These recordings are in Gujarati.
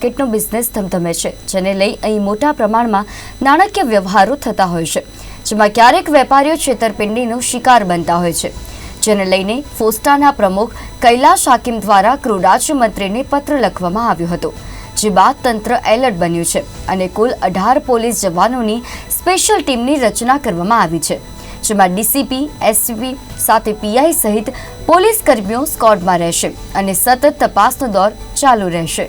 માર્કેટનો બિઝનેસ ધમધમે છે, જેને લઈ અહીં મોટા પ્રમાણમાં નાણાકીય વ્યવહારો થતા હોય છે, જેમાં ક્યારેક વેપારીઓ છેતરપિંડીનો શિકાર બનતા હોય છે. જેને લઈને ફોસ્ટાના પ્રમુખ કૈલાશ હાકિમ દ્વારા ગૃહ રાજ્યમંત્રીને પત્ર લખવામાં આવ્યો હતો, જે બાદ તંત્ર એલર્ટ બન્યું છે અને કુલ અઢાર પોલીસ જવાનોની સ્પેશિયલ ટીમની રચના કરવામાં આવી છે, જેમાં ડીસીપી, એસપી સાથે પીઆઈ સહિત પોલીસ કર્મીઓ સ્કોડમાં રહેશે અને સતત તપાસનો દોર ચાલુ રહેશે.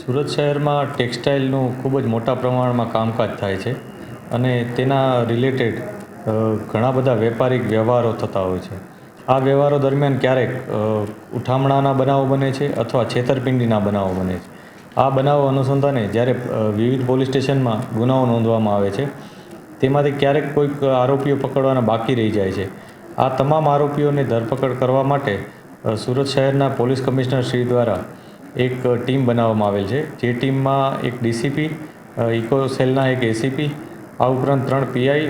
સુરત શહેરમાં ટેક્સટાઇલનું ખૂબ જ મોટા પ્રમાણમાં કામકાજ થાય છે અને તેના રિલેટેડ ઘણા બધા વેપારિક વ્યવહારો થતા હોય છે. આ વ્યવહારો દરમિયાન ક્યારેક ઉઠામણાના બનાવો બને છે અથવા છેતરપિંડીના બનાવો બને છે. આ બનાવો અનુસંધાને જ્યારે વિવિધ પોલીસ સ્ટેશનમાં ગુનાઓ નોંધવામાં આવે છે, તેમાંથી ક્યારેક કોઈક આરોપીઓ પકડવાના બાકી રહી જાય છે. આ તમામ આરોપીઓની ધરપકડ કરવા માટે સુરત શહેરના પોલીસ કમિશનર શ્રી દ્વારા એક ટીમ બનાવવામાં આવેલ છે. જે ટીમમાં એક ડીસીપી ઇકો સેલના એક એસીપી, આ ઉપરાંત ત્રણ પીઆઈ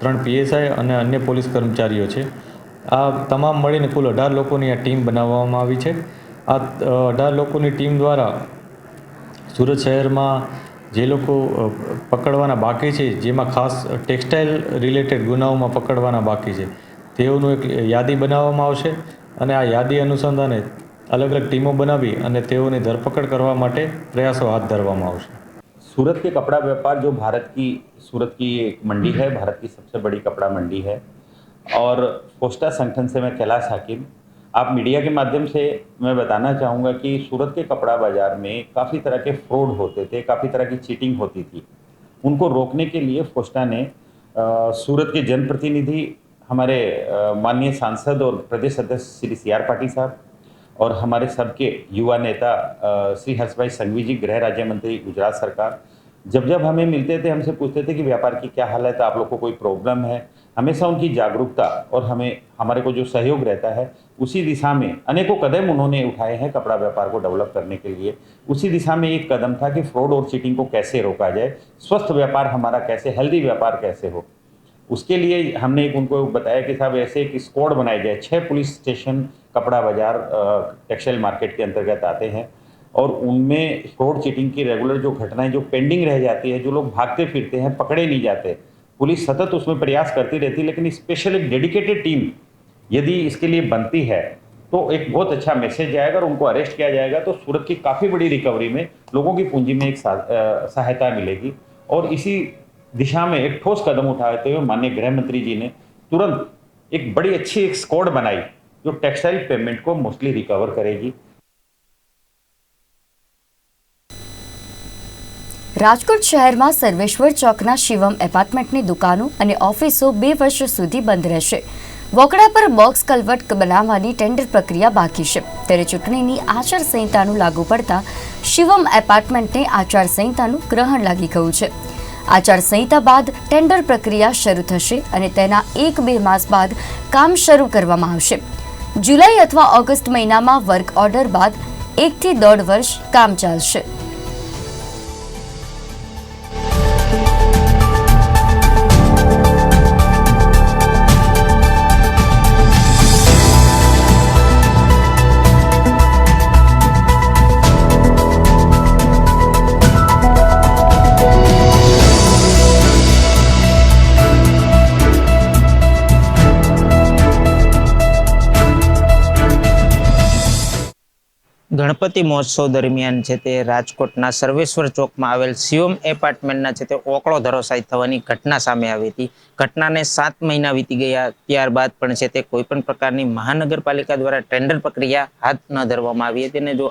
ત્રણ પીએસઆઈ અને અન્ય પોલીસ કર્મચારીઓ છે. આ તમામ મળીને કુલ અઢાર લોકોની આ ટીમ બનાવવામાં આવી છે. આ અઢાર લોકોની ટીમ દ્વારા સુરત શહેરમાં જે લોકો પકડવાના બાકી છે, જેમાં ખાસ ટેક્સટાઇલ રિલેટેડ ગુનાઓમાં પકડવાના બાકી છે, તેઓનું એક યાદી બનાવવામાં આવશે. અને આ યાદી અનુસંધાને અલગ અલગ ટીમો બનાવી અને તેઓની ધરપકડ કરવા માટે પ્રયાસો હાથ ધરવામાં આવશે सूरत के कपड़ा व्यापार जो भारत की सूरत की एक मंडी है भारत की सबसे बड़ी कपड़ा मंडी है और पोस्टा संगठन से मैं कैलाश हाकिम आप मीडिया के माध्यम से मैं बताना चाहूँगा कि सूरत के कपड़ा बाजार में काफ़ी तरह के फ्रॉड होते थे काफ़ी तरह की चीटिंग होती थी उनको रोकने के लिए फोस्टा ने अ, सूरत के जनप्रतिनिधि हमारे माननीय सांसद और प्रदेश अध्यक्ष श्री सी आर पाटिल साहब और हमारे सबके युवा नेता श्री हर्षभाई संघवी जी, गृह राज्य मंत्री, गुजरात सरकार। जब जब हमें मिलते थे, हमसे पूछते थे कि व्यापार की क्या हालत है, आप लोग को कोई प्रॉब्लम है? हमेशा उनकी जागरूकता और हमें, हमारे को जो सहयोग रहता है, उसी दिशा में अनेकों कदम उन्होंने उठाए हैं कपड़ा व्यापार को डेवलप करने के लिए। उसी दिशा में एक कदम था कि फ्रॉड और चीटिंग को कैसे रोका जाए, स्वस्थ व्यापार हमारा कैसे हेल्दी व्यापार कैसे हो। उसके लिए हमने एक उनको बताया कि साहब, ऐसे एक स्क्वाड बनाया जाए छः पुलिस स्टेशन, कपड़ा बाज़ार टेक्सटाइल मार्केट के अंतर्गत आते हैं और उनमें फ्रॉड चीटिंग की रेगुलर जो घटनाएँ, जो पेंडिंग रह जाती है, जो लोग भागते फिरते हैं, पकड़े नहीं जाते। पुलिस सतत उसमें प्रयास करती रहती है, लेकिन स्पेशल एक डेडिकेटेड टीम यदि इसके लिए बनती है तो एक बहुत अच्छा मैसेज जाएगा और उनको अरेस्ट किया जाएगा तो सूरत की काफ़ी बड़ी रिकवरी में लोगों की पूंजी में एक सहायता मिलेगी। और इसी दिशा में एक ठोस कदम उठाते हुए माननीय गृह मंत्री जी ने तुरंत एक बड़ी अच्छी एक स्क्वाड बनाई जो टेक्सटाइल पेमेंट को मोस्टली रिकवर करेगी રાજકોટ શહેરમાં સર્વેશ્વર ચોકના શિવમ એપાર્ટમેન્ટની દુકાનો અને ઓફિસો બે વર્ષ સુધી બંધ રહેશે વોકડા પર બોક્સ કલવટ બનાવવાની ટેન્ડર પ્રક્રિયા બાકી છે ત્યારે ચૂંટણીની આચારસંહિતાનું લાગુ પડતા શિવમ એપાર્ટમેન્ટને આચારસંહિતાનું ગ્રહણ લાગી ગયું છે આચારસંહિતા બાદ ટેન્ડર પ્રક્રિયા શરૂ થશે અને તેના એક બે માસ બાદ કામ શરૂ કરવામાં આવશે. જુલાઈ અથવા ઓગસ્ટ મહિનામાં વર્ક ઓર્ડર બાદ એકથી દોઢ વર્ષ કામ ચાલશે. ગણપતિ મહોત્સવ દરમિયાન છે તે રાજકોટના સર્વેશ્વર ચોકમાં આવેલ શિવમ એપાર્ટમેન્ટના છે તે ઓકળો ધરોસાઈ થવાની ઘટના સામે આવી હતી. ઘટનાને સાત મહિના વીતી ગયા. ત્યારબાદ પણ છે તે કોઈ પણ પ્રકારની મહાનગરપાલિકા દ્વારા ટેન્ડર પ્રક્રિયા હાથ ન ધરવામાં આવી હતી અને જો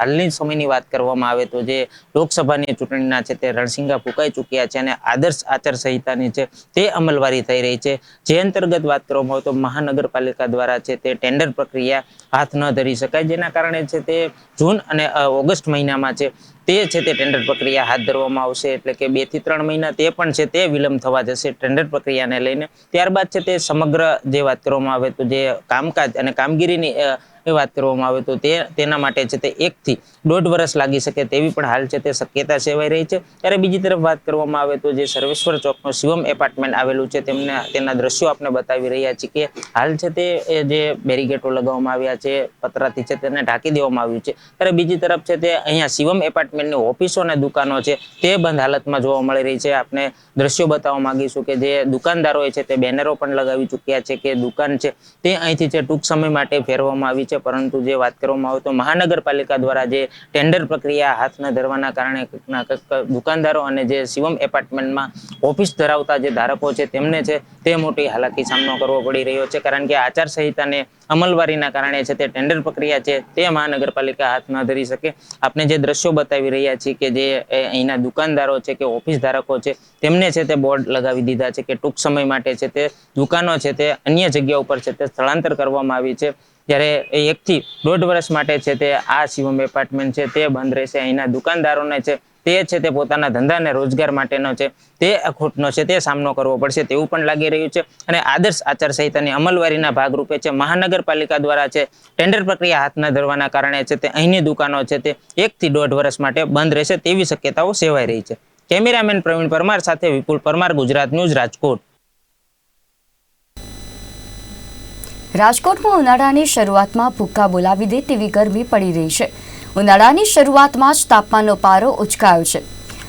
હાલની સમયની વાત કરવામાં આવે તો જે લોકસભાની ચૂંટણીના છે તે રણસિંગા ફૂંકાઈ ચૂક્યા છે અને આદર્શ આચારસંહિતાની છે તે અમલવારી થઈ રહી છે. જે અંતર્ગત વાત કરવામાં આવે તો મહાનગરપાલિકા દ્વારા છે તે ટેન્ડર પ્રક્રિયા હાથ ન ધરી શકાય. જેના કારણે છે તે જૂન અને ઓગસ્ટ મહિનામાં છે તે છે તે ટેન્ડર પ્રક્રિયા હાથ ધરવામાં આવશે. એટલે કે બેથી ત્રણ મહિના તે પણ છે તે વિલંબ થવા જશે ટેન્ડર પ્રક્રિયાને લઈને. ત્યારબાદ છે તે સમગ્ર જે વાત કરવામાં આવે તો જે કામકાજ અને કામગીરીની વાત કરવામાં આવે તો તે, તેના માટે છે તે એકથી દોઢ વર્ષ લાગી શકે તેવી પણ હાલ છે તે શક્યતા સેવાઈ રહી છે. ત્યારે બીજી તરફ વાત કરવામાં આવે તો જે સર્વેશ્વર ચોકનો શિવમ એપાર્ટમેન્ટ આવેલું છે તેમને, તેના દ્રશ્યો આપણે બતાવી રહ્યા છીએ કે હાલ છે તે જે બેરીગેટો લગાવવામાં આવ્યા છે, પતરાથી છે તેને ઢાંકી દેવામાં આવ્યું છે. ત્યારે બીજી તરફ છે તે અહીંયા શિવમ એપાર્ટમેન્ટની ઓફિસો અને દુકાનો છે તે બંધ હાલતમાં જોવા મળી રહી છે. આપણે દ્રશ્યો બતાવવા માંગીશું કે જે દુકાનદારોએ છે તે બેનરો પણ લગાવી ચૂક્યા છે કે દુકાન છે તે અહીંથી છે ટૂંક સમય માટે ફેરવામાં આવી છે. પરંતુ જે વાત કરવામાં આવે તો મહાનગરપાલિકા દ્વારા જે ટેન્ડર પ્રક્રિયા હાથ ધરવાના કારણે દુકાનદારો અને જે શિવમ એપાર્ટમેન્ટમાં ઓફિસ ધરાવતા જે ધારકો છે, તેમને છે, તે મોટી હાલાકી સામનો કરવો પડી રહ્યો છે, કારણ કે આચારસંહિતાને અમલવારીના કારણે છે, તે ટેન્ડર પ્રક્રિયા છે, તે મહાનગરપાલિકા હાથ ન ધરી શકે. આપણે જે દ્રશ્યો બતાવી રહ્યા છીએ કે જે અહીંના દુકાનદારો છે કે ઓફિસ ધારકો છે, તેમને છે, તે બોર્ડ લગાવી દીધા છે કે ટૂંક સમય માટે છે, તે દુકાનો છે, તે અન્ય જગ્યા ઉપર છે, તે સ્થળાંતર કરવામાં આવી છે. જ્યારે એકથી દોઢ વર્ષ માટે છે તે આ શિવમ એપાર્ટમેન્ટ છે, તે બંધ રહેશે, અહીંના દુકાનદારોને છે તે છે તે પોતાના ધંધાને રોજગાર માટેનો છે તે ખોટનો છે તે સામનો કરવો પડશે તેવું પણ લાગી રહ્યું છે અને આદર્શ આચારસંહિતાની અમલવારીના ભાગરૂપે છે મહાનગરપાલિકા દ્વારા છે ટેન્ડર પ્રક્રિયા હાથ ધરવાના કારણે છે તે અહીંની દુકાનો છે તે એકથી દોઢ વર્ષ માટે બંધ રહેશે તેવી શક્યતાઓ સેવાઈ રહી છે. કેમેરામેન પ્રવીણ પરમાર સાથે વિપુલ પરમાર, ગુજરાત ન્યૂઝ રાજકોટ. રાજકોટમાં ઉનાળાની શરૂઆતમાં ભૂક્કા બોલાવી દે તેવી ગરમી પડી રહી છે. ઉનાળાની શરૂઆતમાં જ તાપમાનનો પારો ઉચકાયો છે.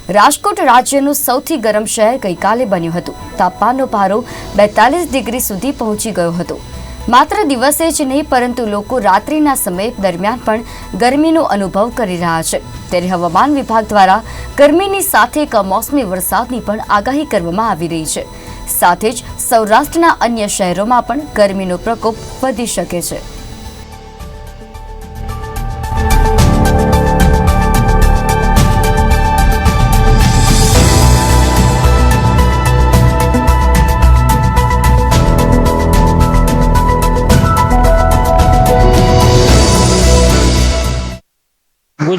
રાજકોટ રાજ્યનું સૌથી ગરમ શહેર ગઈકાલે બન્યું હતું. તાપમાનનો પારો બેતાલીસ ડિગ્રી સુધી પહોંચી ગયો હતો. માત્ર દિવસે જ નહીં, પરંતુ લોકો રાત્રિના સમય દરમિયાન પણ ગરમીનો અનુભવ કરી રહ્યા છે. ત્યારે હવામાન વિભાગ દ્વારા ગરમીની સાથે કમોસમી વરસાદની પણ આગાહી કરવામાં આવી રહી છે. સાથે જ સૌરાષ્ટ્રના અન્ય શહેરોમાં પણ ગરમીનો પ્રકોપ વધી શકે છે.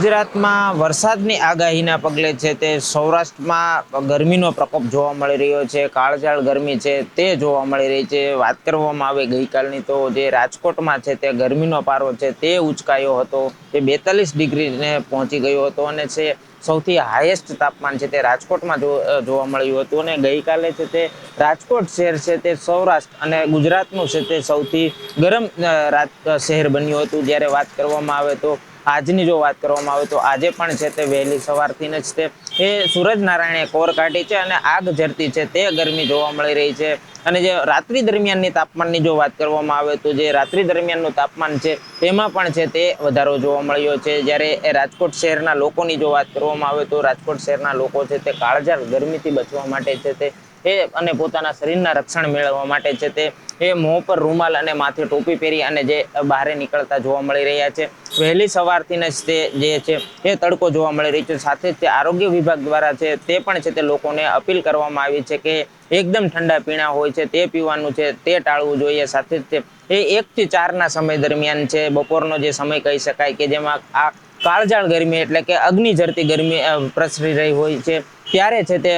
ગુજરાતમાં વરસાદની આગાહીના પગલે છે તે સૌરાષ્ટ્રમાં ગરમીનો પ્રકોપ જોવા મળી રહ્યો છે, કાળઝાળ ગરમી છે તે જોવા મળી રહી છે. વાત કરવામાં આવે ગઈકાલની તો જે રાજકોટમાં છે તે ગરમીનો પારો છે તે ઉચકાયો હતો, તે બેતાલીસ ડિગ્રીને પહોંચી ગયો હતો અને છે સૌથી હાઈએસ્ટ તાપમાન છે તે રાજકોટમાં જોવા મળ્યું હતું અને ગઈકાલે છે તે રાજકોટ શહેર છે તે સૌરાષ્ટ્ર અને ગુજરાતનું છે તે સૌથી ગરમ શહેર બન્યું હતું. જ્યારે વાત કરવામાં આવે તો આજની જો વાત કરવામાં આવે તો આજે પણ છે તે વહેલી સવારથી જ તે એ સૂરજ નારાયણે કોર કાઢી છે અને આગ ઝરતી છે તે ગરમી જોવા મળી રહી છે. અને જે રાત્રિ દરમિયાનની તાપમાનની જો વાત કરવામાં આવે તો જે રાત્રિ દરમિયાનનું તાપમાન છે તેમાં પણ છે તે વધારો જોવા મળ્યો છે. જ્યારે રાજકોટ શહેરના લોકોની જો વાત કરવામાં આવે તો રાજકોટ શહેરના લોકો છે તે કાળઝાળ ગરમીથી બચવા માટે છે તે એ અને પોતાના શરીરના રક્ષણ મેળવવા માટે છે તે, એ મોં પર રૂમાલ અને માથે ટોપી પહેરી અને જે બહાર નીકળતા જોવા મળી રહ્યા છે. વહેલી સવારથી જ તે જે છે, એ તડકો જોવા મળી રહ્યો છે. સાથે જ તે આરોગ્ય વિભાગ દ્વારા છે તે પણ છે તે લોકોને અપીલ કરવામાં આવી છે કે એકદમ ઠંડા પીણા હોય છે, તે પીવાનું છે, તે ટાળવું જોઈએ. સાથે જ તે, એ એકથી ચારના સમય દરમિયાન છે, બપોરનો જે સમય કહી શકાય કે જેમાં આ કાળજાળ ગરમી એટલે કે અગ્નિ ઝરતી ગરમી પ્રસરી રહી હોય છે. ત્યારે છે તે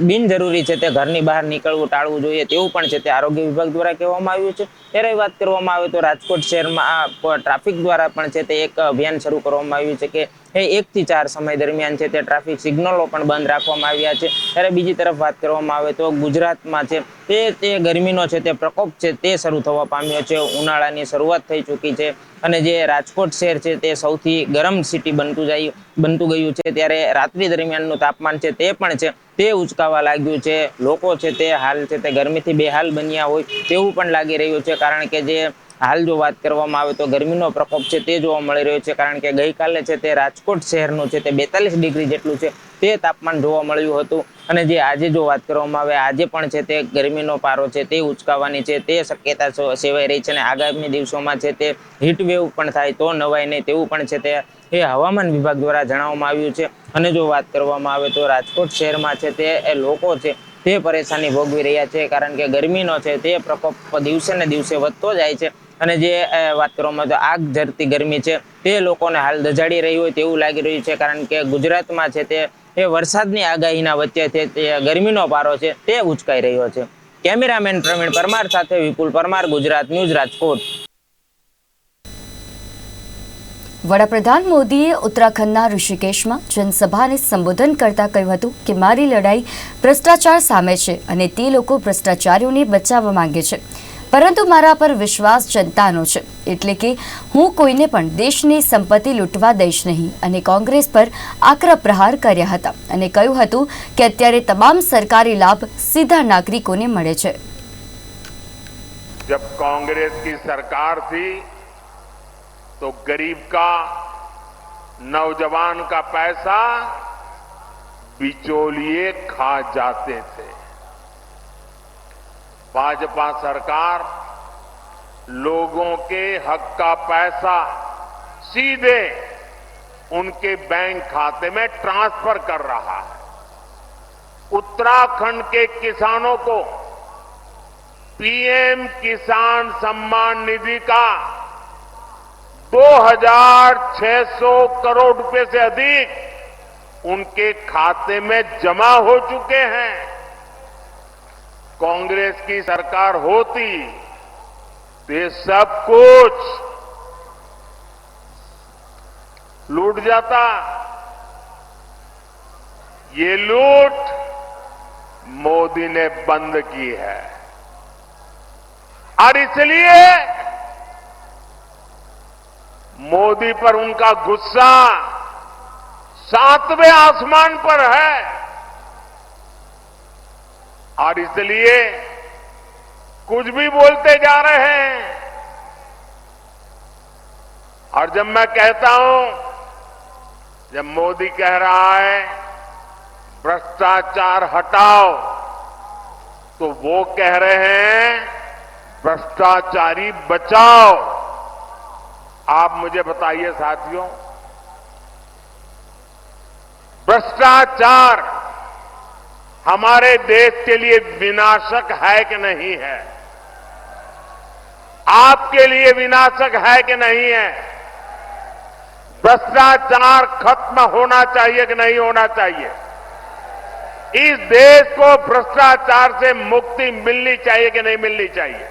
બિનજરૂરી છે તે ઘરની બહાર નીકળવું, ટાળવું જોઈએ તેવું પણ છે તે આરોગ્ય વિભાગ દ્વારા કહેવામાં આવ્યું છે. ત્યારે વાત કરવામાં આવે તો રાજકોટ શહેરમાં આ ટ્રાફિક દ્વારા પણ છે તે એક અભિયાન શરૂ કરવામાં આવ્યું છે કે એ એક થી ચાર સમય દરમિયાન છે તે ટ્રાફિક સિગ્નલો પણ બંધ રાખવામાં આવ્યા છે. ત્યારે બીજી તરફ વાત કરવામાં આવે તો ગુજરાતમાં છે તે તે ગરમીનો છે તે પ્રકોપ છે તે શરૂ થવા પામ્યો છે. ઉનાળાની શરૂઆત થઈ ચૂકી છે અને જે રાજકોટ શહેર છે તે સૌથી ગરમ સિટી બનતું જાય, બનતું ગયું છે. ત્યારે રાત્રિ દરમિયાનનું તાપમાન છે તે પણ છે તે ઉચકાવા લાગ્યું છે. લોકો છે તે હાલ છે તે ગરમીથી બેહાલ બન્યા હોય તેવું પણ લાગી રહ્યું છે. કારણ કે જે હાલ જો વાત કરવામાં આવે તો ગરમીનો પ્રકોપ છે તે જોવા મળી રહ્યો છે. કારણ કે ગઈકાલે છે તે રાજકોટ શહેરનું છે તે બેતાલીસ ડિગ્રી જેટલું છે તે તાપમાન જોવા મળ્યું હતું. અને જે આજે જો વાત કરવામાં આવે, આજે પણ છે તે ગરમીનો પારો છે તે ઉચકાવાની છે. તે શક્યતા સેવાઈ રહી છે અને આગામી દિવસોમાં છે તે હીટ વેવ પણ થાય તો નવાય નહીં તેવું પણ છે તે, એ હવામાન વિભાગ દ્વારા જણાવવામાં આવ્યું છે. અને જો વાત કરવામાં આવે તો રાજકોટ શહેરમાં છે તે લોકો છે તે પરેશાની ભોગવી રહ્યા છે કારણ કે ગરમીનો છે તે પ્રકોપ દિવસે ને દિવસે વધતો જાય છે અને જે વાત કરવામાં તો આગ ઝરતી ગરમી છે તે લોકોને હાલ દજાડી રહી હોય તેવું લાગી રહ્યું છે કારણ કે ગુજરાતમાં છે તે, એ વરસાદની આગાહીના વચ્ચે તે ગરમીનો પારો છે તે ઉચકાઈ રહ્યો છે. કેમેરામેન પ્રવીણ પરમાર સાથે વિપુલ પરમાર, ગુજરાત ન્યૂઝ રાજકોટ. વડાપ્રધાન મોદીએ ઉત્તરાખંડના ઋષિકેશમાં જનસભાને સંબોધન કરતા કહ્યું હતું કે મારી લડાઈ ભ્રષ્ટાચાર સામે છે અને તે લોકો ભ્રષ્ટાચારીઓને બચાવવા માંગે છે. પરંતુ મારા પર વિશ્વાસ જનતાનો છે. એટલે કે હું કોઈને પણ દેશની સંપત્તિ લૂંટવા દઈશ નહીં અને કોંગ્રેસ પર આકરા પ્રહાર કર્યા હતા અને કહ્યું હતું કે અત્યારે તમામ સરકારી લાભ સીધા નાગરિકોને મળે છે. જબ કોંગ્રેસ કી સરકારથી तो गरीब का, नौजवान का पैसा बिचौलिए खा जाते थे। भाजपा सरकार लोगों के हक का पैसा सीधे उनके बैंक खाते में ट्रांसफ़र कर रहा है। उत्तराखंड के किसानों को पीएम किसान सम्मान निधि का 2,600 करोड़ रुपए से अधिक उनके खाते में जमा हो चुके हैं। कांग्रेस की सरकार होती तो ये सब कुछ लूट जाता। ये लूट मोदी ने बंद की है। और इसलिए मोदी पर उनका गुस्सा सातवें आसमान पर है। और इसलिए कुछ भी बोलते जा रहे हैं। और जब मैं कहता हूँ, जब मोदी कह रहा है, भ्रष्टाचार हटाओ तो वो कह रहे हैं, भ्रष्टाचारी बचाओ। आप मुझे बताइए साथियों। भ्रष्टाचार हमारे देश के लिए विनाशक है कि नहीं है? आपके लिए विनाशक है कि नहीं है? भ्रष्टाचार खत्म होना चाहिए कि नहीं होना चाहिए? इस देश को भ्रष्टाचार से मुक्ति मिलनी चाहिए कि नहीं मिलनी चाहिए?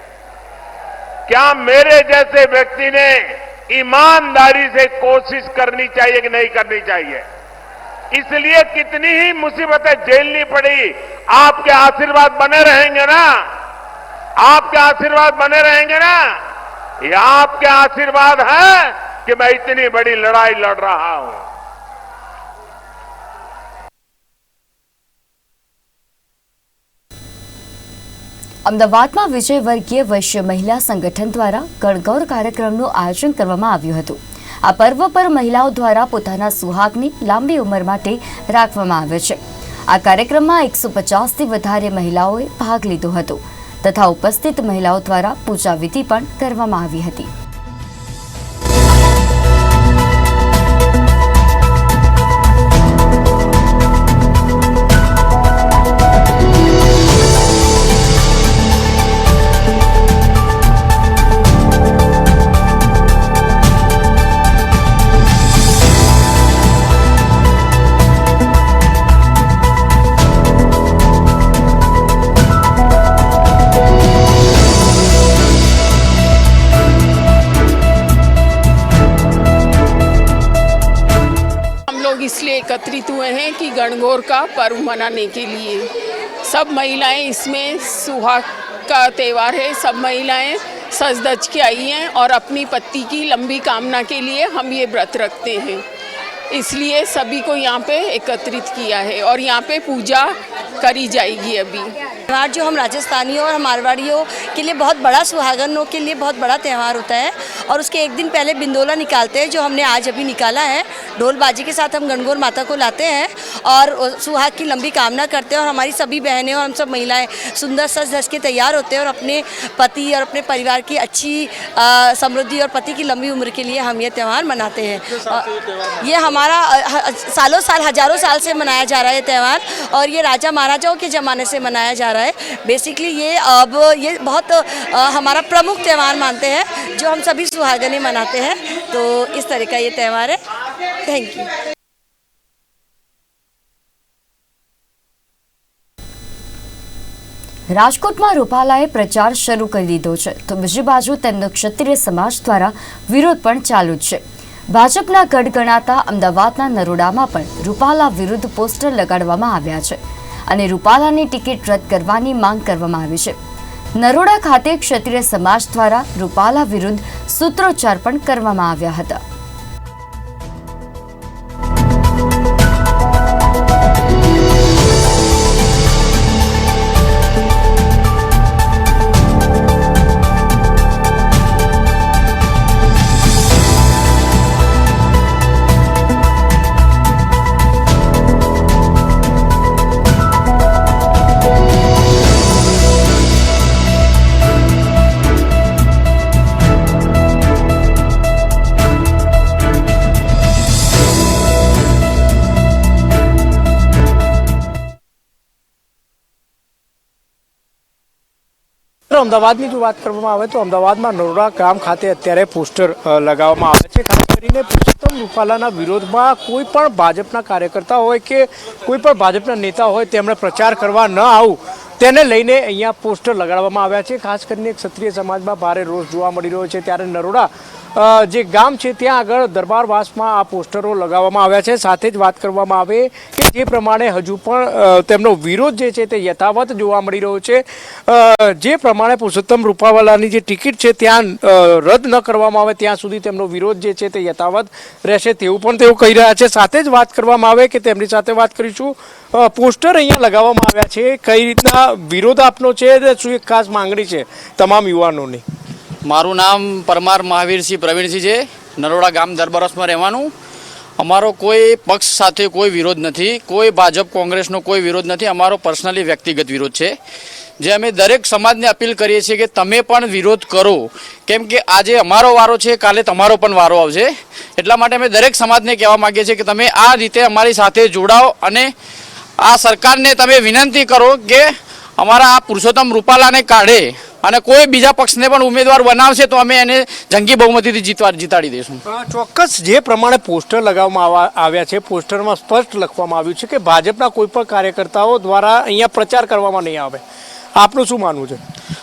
क्या मेरे जैसे व्यक्ति ने ईमानदारी से कोशिश करनी चाहिए कि नहीं करनी चाहिए। इसलिए कितनी ही मुसीबतें झेलनी पड़ी, आपके आशीर्वाद बने रहेंगे ना? आपके आशीर्वाद बने रहेंगे ना? ये आपके आशीर्वाद है कि मैं इतनी बड़ी लड़ाई लड़ रहा हूँ। અમદાવાદમાં વિજય વર્ગીય વૈશ્ય મહિલા સંગઠન દ્વારા ગણગૌર કાર્યક્રમનું આયોજન કરવામાં આવ્યું હતું. આ પર્વ પર મહિલાઓ દ્વારા પોતાના સુહાગની લાંબી ઉંમર માટે રાખવામાં આવે છે. આ કાર્યક્રમમાં એકસો પચાસથી વધારે મહિલાઓએ ભાગ લીધો હતો તથા ઉપસ્થિત મહિલાઓ દ્વારા પૂજા વિધિ પણ કરવામાં આવી હતી. कि का पर्व मनाने के लिए। सब महिलाएँ इसमें सुहाग का त्यौहार है। सब महिलाएँ सज धज के आई हैं और अपनी पति की लंबी कामना के लिए हम ये व्रत रखते हैं। इसलिए सभी को यहाँ पे एकत्रित किया है और यहाँ पे पूजा करी जाएगी अभी। त्यौहार जो हम राजस्थानियों और मारवाड़ियों के लिए बहुत बड़ा सुहागनों के लिए बहुत बड़ा त्यौहार होता है और उसके एक दिन पहले बिंदोला निकालते हैं जो हमने आज अभी निकाला है। ढोल बाजी के साथ हम गणगौर माता को लाते हैं और सुहाग की लंबी कामना करते हैं और हमारी सभी बहनें और हम सब महिलाएँ सुंदर सज धज के तैयार होते हैं और अपने पति और अपने परिवार की अच्छी समृद्धि और पति की लंबी उम्र के लिए हम ये त्यौहार मनाते हैं। और ये हमारा अ, ह- सालों साल हजारों साल से मनाया जा रहा है ये त्यौहार और ये राजा महाराजाओं के ज़माने से मनाया जा रहा है बेसिकली ये अब ये बहुत अ, हमारा प्रमुख त्यौहार मानते हैं जो हम सभी सुहागने मनाते हैं तो इस तरह का ये त्यौहार है थैंक यू રાજકોટમાં રૂપાલાએ પ્રચાર શરૂ કરી દીધો છે તો બીજી બાજુ તેમનો ક્ષત્રિય સમાજ દ્વારા વિરોધ પણ ચાલુ જ છે ભાજપના ગઢ ગણાતા અમદાવાદના નરોડામાં પણ રૂપાલા વિરુદ્ધ પોસ્ટર લગાડવામાં આવ્યા છે અને રૂપાલાની ટિકિટ રદ કરવાની માંગ કરવામાં આવી છે. નરોડા ખાતે ક્ષત્રિય સમાજ દ્વારા રૂપાલા વિરુદ્ધ સૂત્રોચ્ચાર પણ કરવામાં આવ્યા હતા. અમદાવાદની જો વાત કરવામાં આવે તો અમદાવાદમાં નરોડા ગામ ખાતે અત્યારે પોસ્ટર લગાવવામાં આવે છે. ખાસ કરીને પુરુષોત્તમ રૂપાલાના વિરોધમાં કોઈ પણ ભાજપના કાર્યકર્તા હોય કે કોઈ પણ ભાજપના નેતા હોય તેમણે પ્રચાર કરવા ન આવું, તેને લઈને અહીંયા પોસ્ટર લગાડવામાં આવ્યા છે. ખાસ કરીને ક્ષત્રિય સમાજમાં ભારે રોષ જોવા મળી રહ્યો છે. ત્યારે નરોડા જે ગામ છે, ત્યાં આગળ દરબારવાસમાં આ પોસ્ટરો લગાવવામાં આવ્યા છે. સાથે જ વાત કરવામાં આવે કે જે પ્રમાણે હજુ પણ તેમનો વિરોધ જે છે, તે યથાવત જોવા મળી રહ્યો છે. જે પ્રમાણે પુરુષોત્તમ રૂપાવાલાની જે ટિકિટ છે, ત્યાં રદ ન કરવામાં આવે, ત્યાં સુધી તેમનો વિરોધ જે છે, તે યથાવત રહેશે તેવું પણ તેઓ કહી રહ્યા છે. સાથે જ વાત કરવામાં આવે કે તેમની સાથે વાત કરીશું. પોસ્ટર અહીંયા લગાવવામાં આવ્યા છે. કઈ રીતના વિરોધ આપનો છે શું એક ખાસ માંગણી છે તમામ યુવાનોની? મારું નામ પરમાર મહાવીરસિંહ પ્રવીણસિંહ છે. નરોડા ગામ દરબરસમાં રહેવાનું. અમારો કોઈ પક્ષ સાથે કોઈ વિરોધ નથી. કોઈ ભાજપ કોંગ્રેસનો કોઈ વિરોધ નથી. અમારો પર્સનલી વ્યક્તિગત વિરોધ છે. જે અમે દરેક સમાજને અપીલ કરીએ છીએ કે તમે પણ વિરોધ કરો. કેમ કે આજે અમારો વારો છે, કાલે તમારો પણ વારો આવશે. એટલા માટે અમે દરેક સમાજને કહેવા માગીએ છીએ કે તમે આ રીતે અમારી સાથે જોડાઓ અને આ સરકારને તમે વિનંતી કરો કે અમારા આ પુરુષોત્તમ રૂપાલાને કાઢે. અને કોઈ બીજા પક્ષને પણ ઉમેદવાર બનાવશે તો અમે એને જંગી બહુમતીથી જીતવા જીતાડી દઈશું. ચોક્કસ જે પ્રમાણે પોસ્ટર લગાવવામાં આવા- આવ્યા છે પોસ્ટરમાં સ્પષ્ટ લખવામાં આવ્યું છે કે ભાજપના કોઈ પણ કાર્યકર્તાઓ દ્વારા અહીંયા પ્રચાર કરવામાં નહીં આવે. આપનું શું માનવું છે?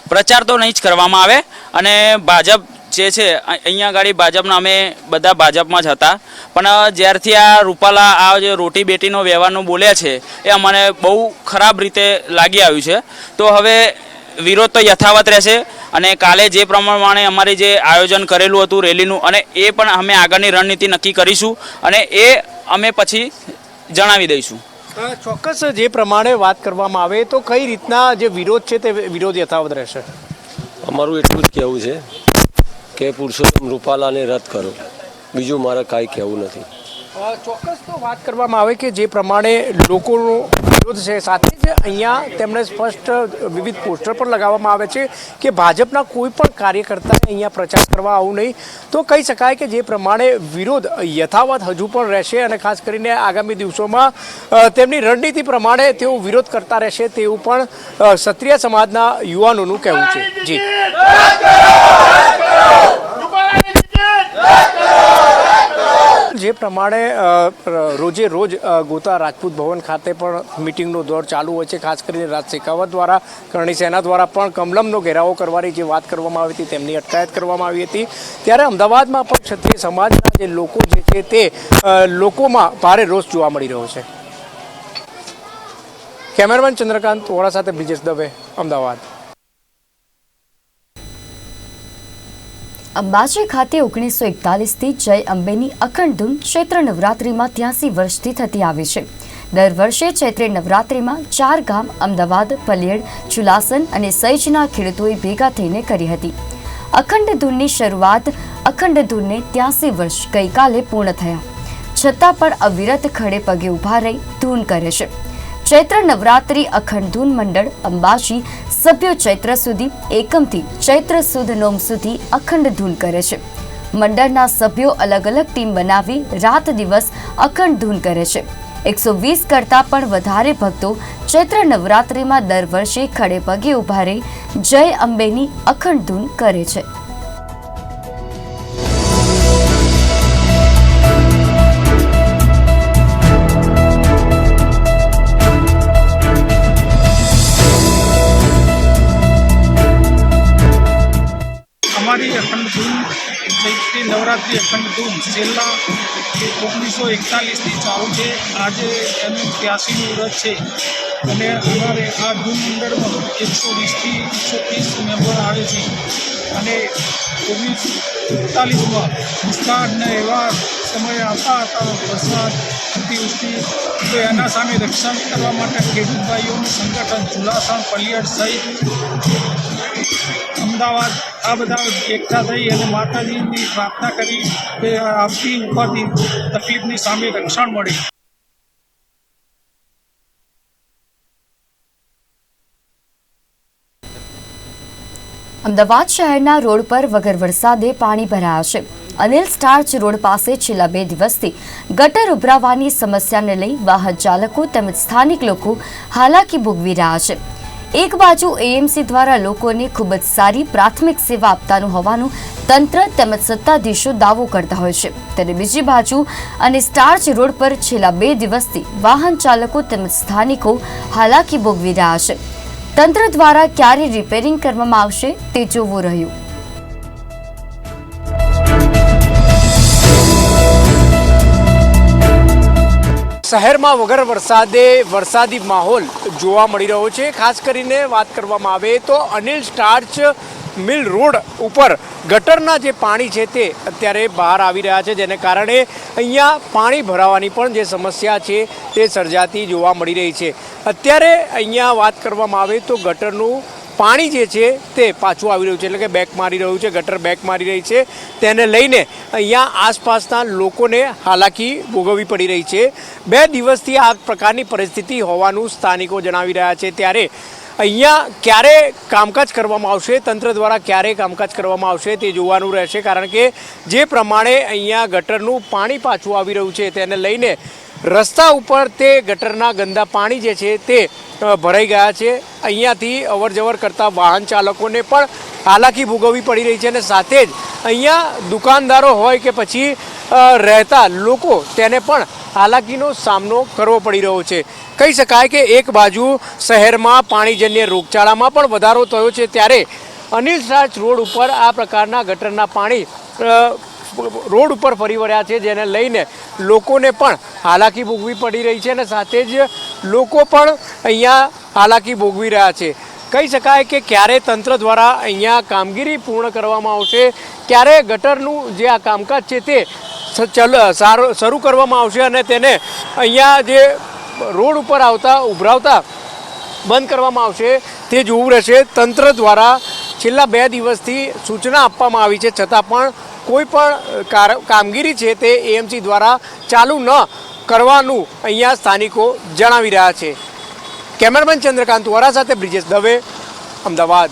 પ્રચાર તો નહીં જ કરવામાં આવે અને ભાજપ જે છે અહીંયા આગળ ભાજપના અમે બધા ભાજપમાં જ હતા. પણ જ્યારથી આ રૂપાલા આ જે રોટી બેટીનો વ્યવહારનું બોલ્યા છે એ અમને બહુ ખરાબ રીતે લાગી આવ્યું છે. તો હવે વિરોધ તો યથાવત રહેશે અને કાલે જે પ્રમાણે અમારે જે આયોજન કરેલું હતું રેલીનું અને એ પણ અમે આગળની રણનીતિ નક્કી કરીશું અને એ અમે પછી જણાવી દઈશું. ચોક્કસ જે પ્રમાણે વાત કરવામાં આવે તો કઈ રીતના જે વિરોધ છે તે વિરોધ યથાવત રહેશે? અમારું એટલું જ કહેવું છે કે પુરુષોત્તમ રૂપાલાને રદ કરો. બીજું મારે કાંઈ કહેવું નથી. ચોક્કસ તો વાત કરવામાં આવે કે જે પ્રમાણે લોકોનો વિરોધ છે. સાથે જ અહીંયા તેમણે સ્પષ્ટ વિવિધ પોસ્ટર પણ લગાવવામાં આવે છે કે ભાજપના કોઈ પણ કાર્યકર્તાએ અહીંયા પ્રચાર કરવા આવું નહીં. તો કહી શકાય કે જે પ્રમાણે વિરોધ યથાવત હજુ પણ રહેશે અને ખાસ કરીને આગામી દિવસોમાં તેમની રણનીતિ પ્રમાણે તેઓ વિરોધ કરતા રહેશે તેવું પણ ક્ષત્રિય સમાજના યુવાનોનું કહેવું છે. જી. જે પ્રમાણે રોજે રોજ ગોતા રાજપૂત ભવન ખાતે પણ મિટિંગનો દોર ચાલુ હોય છે. ખાસ કરીને રાજ શેખાવત દ્વારા, કરણી સેના દ્વારા પણ કમલમનો ઘેરાવો કરવાની જે વાત કરવામાં આવી હતી, તેમની અટકાયત કરવામાં આવી હતી. ત્યારે અમદાવાદમાં પણ ક્ષત્રિય સમાજના જે લોકો જે છે તે લોકોમાં ભારે રોષ જોવા મળી રહ્યો છે. કેમેરામેન ચંદ્રકાંત વોરા સાથે બ્રિજેશ દવે, અમદાવાદ. અંબાજી ખાતે ઓગણીસો એકતાલીસથી જય અંબેની અખંડ ધૂન ચૈત્ર નવરાત્રિમાં ત્યાસી વર્ષથી થતી આવી છે. દર વર્ષે ચૈત્રે નવરાત્રિમાં ચાર ગામ અમદાવાદ, પલેડ, ચુલાસન અને સૈજના ખેડૂતોએ ભેગા થઈને કરી હતી. અખંડ ધૂનની શરૂઆત અખંડ ધૂનને ત્યાંસી વર્ષ ગઈકાલે પૂર્ણ થયા. છતાં પણ અવિરત ખડે પગે ઊભા રહી ધૂન કરે છે. ચૈત્ર નવરાત્રિ અખંડ ધૂન મંડળ અંબાજી સભ્યો ચૈત્ર સુધી, એકમથી ચૈત્ર સુદ નોમ સુધી અખંડ ધૂન કરે છે. મંડળના સભ્યો અલગ અલગ ટીમ બનાવી રાત દિવસ અખંડ ધૂન કરે છે. એકસો વીસ કરતાં પણ વધારે ભક્તો ચૈત્ર નવરાત્રિમાં દર વર્ષે ખડે પગે ઊભા રહી જય અંબેની અખંડ ધૂન કરે છે. ચૈત્રી નવરાત્રિ અખંડ ધૂમ. છેલ્લા ઓગણીસો એકતાલીસથી ચાલુ છે. આજે એનું ત્યાસીનું વ્રત છે. અને અમારે આ ધૂમ મંડળમાં એકસો વીસથી એકસો ત્રીસ મેમ્બર આવે છે. અને ઓગણીસો એકતાલીસમાં વિસ્તારને એવા સમય આવતા હતા, વરસાદ, અતિવૃષ્ટિ, તો એના સામે રક્ષણ કરવા માટે ખેડૂત ભાઈઓનું સંગઠન ચુલાસણ પલિયડ સહિત અમદાવાદ, આ બધા એકઠા થઈ અને માતાજીની પ્રાર્થના કરી કે આવતી ઉપાધિ તકલીફની સામે રક્ષણ મળે. અમદાવાદ શહેરના રોડ પર વગર વરસાદે પાણી ભરાયા છે. અનિલ સ્ટાર્ચ રોડ પાસે છેલ્લા બે દિવસથી ગટર ઉભરાવાની સમસ્યાને લઈ વાહન ચાલકો તેમજ સ્થાનિક લોકો હાલાકી ભોગવી રહ્યા છે. એક બાજુ એએમસી દ્વારા લોકોને ખૂબ જ સારી પ્રાથમિક સેવા આપતાનું હોવાનું તંત્ર તેમજ સત્તાધીશો દાવો કરતા હોય છે. ત્યારે બીજી બાજુ અને સ્ટાર્ચ રોડ પર છેલ્લા બે દિવસથી વાહન ચાલકો તેમજ સ્થાનિકો હાલાકી ભોગવી રહ્યા છે. તંત્ર દ્વારા ક્યારે રિપેરિંગ કરવામાં આવશે તે જોવું રહ્યું. શહેરમાં વગર વરસાદે વરસાદી માહોલ જોવા મળી રહ્યો છે. ખાસ કરીને વાત કરવામાં આવે તો અનિલ સ્ટાર્ચ મિલ રોડ ઉપર ગટરના જે પાણી છે તે અત્યારે બહાર આવી રહ્યા છે, જેને કારણે અહીંયા પાણી ભરાવાની પણ જે સમસ્યા છે તે સર્જાતી જોવા મળી રહી છે. અત્યારે અહીંયા વાત કરવામાં આવે તો ગટરનું પાણી જે છે તે પાછું આવી રહ્યું છે. એટલે કે બેક મારી રહ્યું છે, ગટર બેક મારી રહી છે. તેને લઈને અહીંયા આસપાસના લોકોને હાલાકી ભોગવવી પડી રહી છે. બે દિવસથી આ પ્રકારની પરિસ્થિતિ હોવાનું સ્થાનિકો જણાવી રહ્યા છે. ત્યારે અહીંયા ક્યારે કામકાજ કરવામાં આવશે, તંત્ર દ્વારા ક્યારે કામકાજ કરવામાં આવશે તે જોવાનું રહેશે. કારણ કે જે પ્રમાણે અહીંયા ગટરનું પાણી પાછું આવી રહ્યું છે, તેને લઈને રસ્તા ઉપર તે ગટરના ગંદા પાણી જે છે તે ભરાઈ ગયા છે. અહીંયાથી અવર જવર કરતા વાહન ચાલકોને પણ હાલાકી ભોગવવી પડી રહી છે અને સાથે જ અહીંયા દુકાનદારો હોય કે પછી રહેતા લોકો તેને પણ હાલાકીનો સામનો કરવો પડી રહ્યો છે. કહી શકાય કે એક બાજુ શહેરમાં પાણીજન્ય રોગચાળામાં પણ વધારો થયો છે ત્યારે અનિલ સાચ રોડ ઉપર આ પ્રકારના ગટરના પાણી રોડ ઉપર ફરી વળ્યા છે, જેને લઈને લોકોને પણ હાલાકી ભોગવી પડી રહી છે અને સાથે જ લોકો પણ અહીંયા હાલાકી ભોગવી રહ્યા છે. કહી શકાય કે ક્યારે તંત્ર દ્વારા અહીંયા કામગીરી પૂર્ણ કરવામાં આવશે, ક્યારે ગટરનું જે આ કામકાજ છે તે ચલ શરૂ કરવામાં આવશે અને તેને અહીંયા જે રોડ ઉપર આવતા, ઉભરાવતા બંધ કરવામાં આવશે, તે જોવું રહેશે. તંત્ર દ્વારા છેલ્લા બે દિવસથી સૂચના આપવામાં આવી છે, છતાં પણ કોઈ પણ કામગીરી છે તે એએમસી દ્વારા ચાલુ ન કરવાનું અહીંયા સ્થાનિકો જણાવી રહ્યા છે. કેમેરામેન ચંદ્રકાંત વોરા સાથે બ્રિજેશ દવે, અમદાવાદ.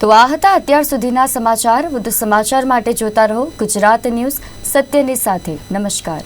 તો આ હતા અત્યાર સુધીના સમાચાર. વધુ સમાચાર માટે જોતા રહો ગુજરાત ન્યૂઝ, સત્યની સાથે. નમસ્કાર.